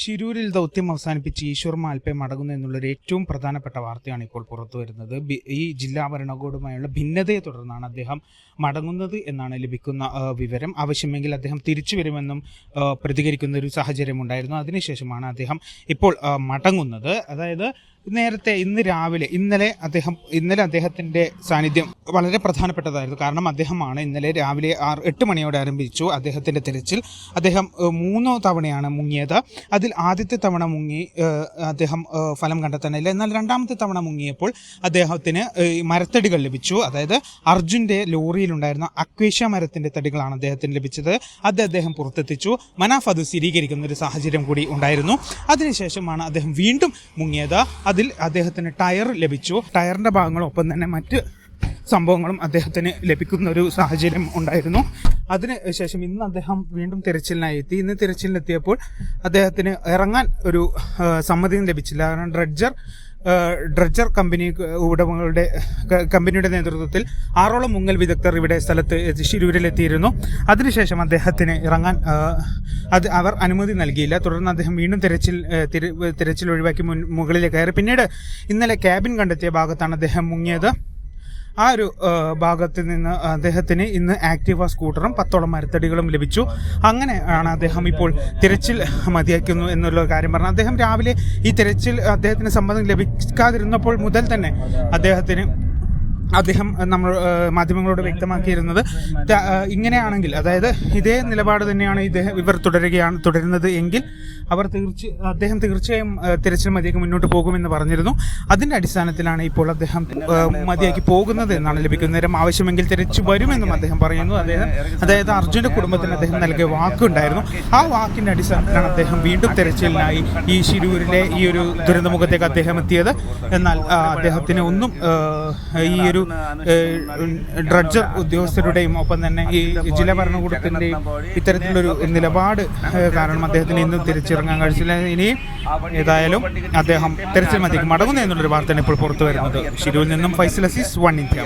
ശിരൂരിൽ ദൗത്യം അവസാനിപ്പിച്ച് ഈശ്വർ മാൽപ്പെ മടങ്ങുന്നു എന്നുള്ളൊരു ഏറ്റവും പ്രധാനപ്പെട്ട വാർത്തയാണ് ഇപ്പോൾ പുറത്തു വരുന്നത്. ഈ ജില്ലാ ഭരണകൂടമായുള്ള ഭിന്നതയെ തുടർന്നാണ് അദ്ദേഹം മടങ്ങുന്നത് എന്നാണ് ലഭിക്കുന്ന വിവരം. ആവശ്യമെങ്കിൽ അദ്ദേഹം തിരിച്ചു വരുമെന്നും പ്രതികരിക്കുന്ന ഒരു സാഹചര്യം ഉണ്ടായിരുന്നു അതിനുശേഷമാണ് അദ്ദേഹം ഇപ്പോൾ മടങ്ങുന്നത്. അതായത് നേരത്തെ ഇന്ന് രാവിലെ ഇന്നലെ അദ്ദേഹം ഇന്നലെ അദ്ദേഹത്തിന്റെ സാന്നിധ്യം വളരെ പ്രധാനപ്പെട്ടതായിരുന്നു. കാരണം അദ്ദേഹമാണ് ഇന്നലെ രാവിലെ ആറ് എട്ട് മണിയോടെ ആരംഭിച്ചു അദ്ദേഹത്തിന്റെ തിരച്ചിൽ. അദ്ദേഹം മൂന്നോ തവണയാണ് മുങ്ങിയത്. അതിൽ ആദ്യത്തെ തവണ മുങ്ങി അദ്ദേഹം ഫലം കണ്ടെത്താനില്ല. എന്നാൽ രണ്ടാമത്തെ തവണ മുങ്ങിയപ്പോൾ അദ്ദേഹത്തിന് മരത്തടികൾ ലഭിച്ചു. അതായത് അർജുന്റെ ലോറിയിലുണ്ടായിരുന്ന അക്വേഷ്യ മരത്തിന്റെ തടികളാണ് അദ്ദേഹത്തിന് ലഭിച്ചത്. അത് അദ്ദേഹം പുറത്തെത്തിച്ചു. മനാഫ് അത് സ്ഥിരീകരിക്കുന്ന ഒരു സാഹചര്യം കൂടി ഉണ്ടായിരുന്നു. അതിനുശേഷമാണ് അദ്ദേഹം വീണ്ടും മുങ്ങിയത്. അതിൽ അദ്ദേഹത്തിന് ടയർ ലഭിച്ചു. ടയറിന്റെ ഭാഗങ്ങളൊപ്പം തന്നെ മറ്റ് സംഭവങ്ങളും അദ്ദേഹത്തിന് ലഭിക്കുന്ന ഒരു സാഹചര്യം ഉണ്ടായിരുന്നു. അതിന് ശേഷം ഇന്ന് അദ്ദേഹം വീണ്ടും തിരച്ചിലിനായി എത്തി. ഇന്ന് തിരച്ചിലിനെത്തിയപ്പോൾ അദ്ദേഹത്തിന് ഇറങ്ങാൻ ഒരു സമ്മതിയും ലഭിച്ചില്ല. കാരണം ഡ്രഡ്ജർ ഡ്രഡ്ജർ കമ്പനി ഉടമകളുടെ കമ്പനിയുടെ നേതൃത്വത്തിൽ ആറോളം മുങ്ങൽ വിദഗ്ധർ ഇവിടെ സ്ഥലത്ത് ശിരൂരിലെത്തിയിരുന്നു. അതിനുശേഷം അദ്ദേഹത്തിന് ഇറങ്ങാൻ അത് അവർ അനുമതി നൽകിയില്ല. തുടർന്ന് അദ്ദേഹം വീണ്ടും തിരച്ചിൽ തിരച്ചിൽ ഒഴിവാക്കി മുകളിലേക്ക് കയറി. പിന്നീട് ഇന്നലെ ക്യാബിൻ കണ്ടെത്തിയ ഭാഗത്താണ് അദ്ദേഹം മുങ്ങിയത്. ആ ഒരു ഭാഗത്ത് നിന്ന് അദ്ദേഹത്തിന് ഇന്ന് ആക്റ്റീവ സ്കൂട്ടറും പത്തോളം മരത്തടികളും ലഭിച്ചു. അങ്ങനെ ആണ് അദ്ദേഹം ഇപ്പോൾ തിരച്ചിൽ മതിയാക്കുന്നു എന്നുള്ള കാര്യം പറഞ്ഞു അദ്ദേഹം രാവിലെ ഈ തിരച്ചിൽ അദ്ദേഹത്തിന് സമ്മതം ലഭിക്കാതിരുന്നപ്പോൾ മുതൽ തന്നെ അദ്ദേഹത്തിന് അദ്ദേഹം നമ്മൾ മാധ്യമങ്ങളോട് വ്യക്തമാക്കിയിരുന്നത്. ഇങ്ങനെയാണെങ്കിൽ അതായത് ഇതേ നിലപാട് തന്നെയാണ് ഇദ്ദേഹം ഇവർ തുടരുകയാണ് തുടരുന്നത് എങ്കിൽ അവർ തീർച്ച അദ്ദേഹം തീർച്ചയായും തിരച്ചിൽ മതിയാക്കി മുന്നോട്ട് പോകുമെന്ന് പറഞ്ഞിരുന്നു. അതിന്റെ അടിസ്ഥാനത്തിലാണ് ഇപ്പോൾ അദ്ദേഹം മതിയാക്കി പോകുന്നത് എന്നാണ് ലഭിക്കുന്ന നേരം ആവശ്യമെങ്കിൽ തിരിച്ചു വരുമെന്നും അദ്ദേഹം പറയുന്നു. അദ്ദേഹം അതായത് അർജുന്റെ കുടുംബത്തിന് അദ്ദേഹം നൽകിയ വാക്കുണ്ടായിരുന്നു ആ വാക്കിന്റെ അടിസ്ഥാനത്തിലാണ് അദ്ദേഹം വീണ്ടും തിരച്ചിലിനായി ഈ ശിരൂരിലെ ഈ ഒരു ദുരന്തമുഖത്തേക്ക് അദ്ദേഹം എത്തിയത്. എന്നാൽ അദ്ദേഹത്തിന് ഒന്നും ഈ ഒരു ഏഹ്, ഡ്രഡ്ജർ ഉദ്യോഗസ്ഥരുടെയും ഒപ്പം തന്നെ ഈ ജില്ലാ ഭരണകൂടത്തിന്റെയും ഇത്തരത്തിലൊരു നിലപാട് കാരണം അദ്ദേഹത്തിന് ഇന്നും തിരിച്ചിറങ്ങാൻ കഴിച്ചില്ല. ഇനി ഏതായാലും അദ്ദേഹം തിരച്ചിൽ മതിക്ക് മടങ്ങുന്നു എന്നുള്ളൊരു വാർത്തയാണ് ഇപ്പോൾ പുറത്തു വരുന്നത് ഷിരൂരിൽ നിന്നും ഫൈസൽ അസീസ് വൺ ഇന്ത്യ